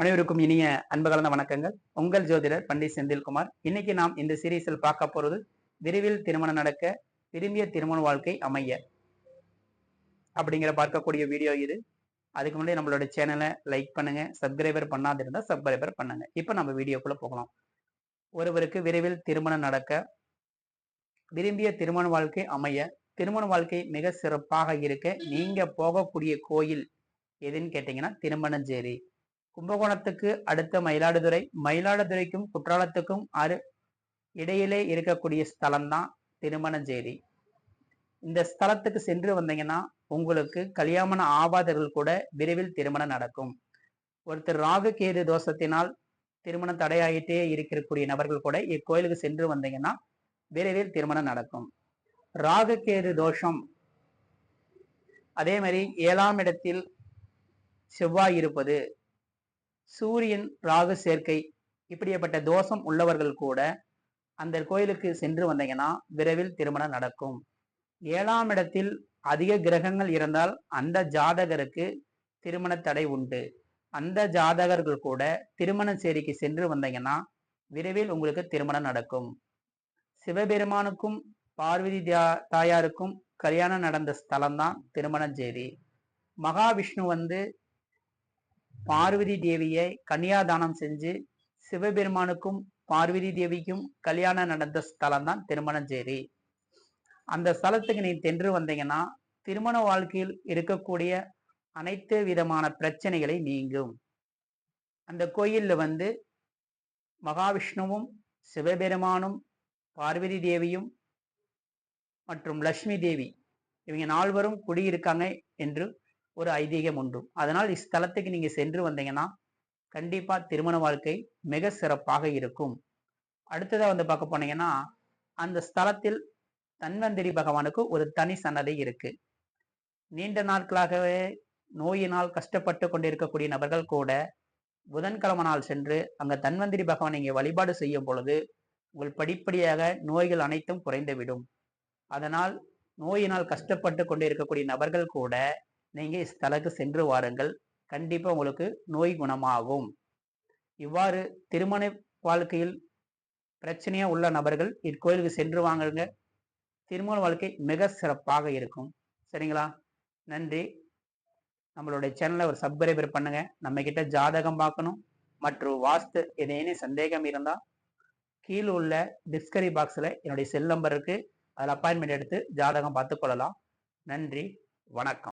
அனைவருக்கும் இனிய அன்பு கலந்த வணக்கங்கள். உங்கள் ஜோதிடர் பண்டிட் செந்தில்குமார். இன்னைக்கு நாம் இந்த சீரீஸில் பார்க்க போறது விரைவில் திருமணம் நடக்க விரும்பிய திருமண வாழ்க்கை அமைய அப்படிங்கிற பார்க்கக்கூடிய வீடியோ இது. அதுக்கு முன்னாடி நம்மளோட சேனலை லைக் பண்ணுங்க. சப்ஸ்கிரைபர் பண்ணாது இருந்தால் சப்ஸ்கிரைபர் பண்ணுங்க. இப்போ நம்ம வீடியோக்குள்ள போகலாம். ஒருவருக்கு விரைவில் திருமணம் நடக்க விரும்பிய திருமண வாழ்க்கை அமைய திருமண வாழ்க்கை மிக சிறப்பாக இருக்க நீங்க போகக்கூடிய கோயில் எதுன்னு கேட்டீங்கன்னா திருமணஞ்சேரி. கும்பகோணத்துக்கு அடுத்த மயிலாடுதுறை. மயிலாடுதுறைக்கும் குற்றாலத்துக்கும் அரு இடையிலே இருக்கக்கூடிய ஸ்தலம் தான் திருமணஞ்சேரி. இந்த ஸ்தலத்துக்கு சென்று வந்தீங்கன்னா உங்களுக்கு கல்யாணம் ஆவாதர்கள் கூட விரைவில் திருமணம் நடக்கும். ஒருத்தர் ராகு கேது தோஷத்தினால் திருமணம் தடையாயிட்டே இருக்கக்கூடிய நபர்கள் கூட இக்கோயிலுக்கு சென்று வந்தீங்கன்னா விரைவில் திருமணம் நடக்கும். ராகு கேது தோஷம் அதே மாதிரி ஏழாம் இடத்தில் செவ்வாய் இருப்பது சூரியன் ராகு சேர்க்கை இப்படியப்பட்ட தோஷம் உள்ளவர்கள் கூட அந்த கோயிலுக்கு சென்று வந்தீங்கன்னா விரைவில் திருமணம் நடக்கும். ஏழாம் இடத்தில் அதிக கிரகங்கள் இருந்தால் அந்த ஜாதகருக்கு திருமண தடை உண்டு. அந்த ஜாதகர்கள் கூட திருமண சேரிக்கு சென்று வந்தீங்கன்னா விரைவில் உங்களுக்கு திருமணம் நடக்கும். சிவபெருமானுக்கும் பார்வதி தாயாருக்கும் கல்யாணம் நடந்த ஸ்தலம் தான் திருமணஞ்சேரி மகாவிஷ்ணு வந்து பார்வதி தேவியை கன்னியாதானம் செஞ்சு சிவபெருமானுக்கும் பார்வதி தேவிக்கும் கல்யாணம் நடந்த ஸ்தலம் தான் திருமணஞ்சேரி. அந்த ஸ்தலத்துக்கு நீ தென்று வந்தீங்கன்னா திருமண வாழ்க்கையில் இருக்கக்கூடிய அனைத்து விதமான பிரச்சனைகளை நீங்கும். அந்த கோயிலில் வந்து மகாவிஷ்ணுவும் சிவபெருமானும் பார்வதி தேவியும் மற்றும் லக்ஷ்மி தேவி இவங்க நால்வரும் குடியிருக்காங்க என்று ஒரு ஐதீகம் உண்டு. அதனால் இஸ்தலத்துக்கு நீங்கள் சென்று வந்தீங்கன்னா கண்டிப்பாக திருமண வாழ்க்கை மிக சிறப்பாக இருக்கும். அடுத்ததாக வந்து பார்க்க போனீங்கன்னா அந்த ஸ்தலத்தில் தன்வந்திரி பகவானுக்கு ஒரு தனி சன்னதி இருக்கு. நீண்ட நாட்களாகவே நோயினால் கஷ்டப்பட்டு கொண்டிருக்கக்கூடிய நபர்கள் கூட புதன்கிழமை நாள் சென்று அங்க தன்வந்திரி பகவான் இங்கே வழிபாடு செய்யும் பொழுது உங்கள் படிப்படியாக நோய்கள் அனைத்தும் குறைந்துவிடும் அதனால் நோயினால் கஷ்டப்பட்டு கொண்டிருக்கக்கூடிய நபர்கள் கூட நீங்கள் ஸ்தலக்கு சென்று வாருங்கள். கண்டிப்பாக உங்களுக்கு நோய் குணமாகும். இவ்வாறு திருமண வாழ்க்கையில் பிரச்சனையாக உள்ள நபர்கள் இக்கோயிலுக்கு சென்று வாங்குங்க. திருமண வாழ்க்கை மிக சிறப்பாக இருக்கும். சரிங்களா? நன்றி. நம்மளுடைய சேனலை ஒரு சப்ஸ்கிரைபர் பண்ணுங்க. நம்ம கிட்ட ஜாதகம் பார்க்கணும். மற்றும் வாஸ்து ஏதேனும் சந்தேகம் இருந்தால் கீழே உள்ள டிஸ்கரி பாக்ஸில் என்னுடைய செல் நம்பருக்கு அதில் அப்பாயின்மெண்ட் எடுத்து ஜாதகம் பார்த்து கொள்ளலாம். நன்றி. வணக்கம்.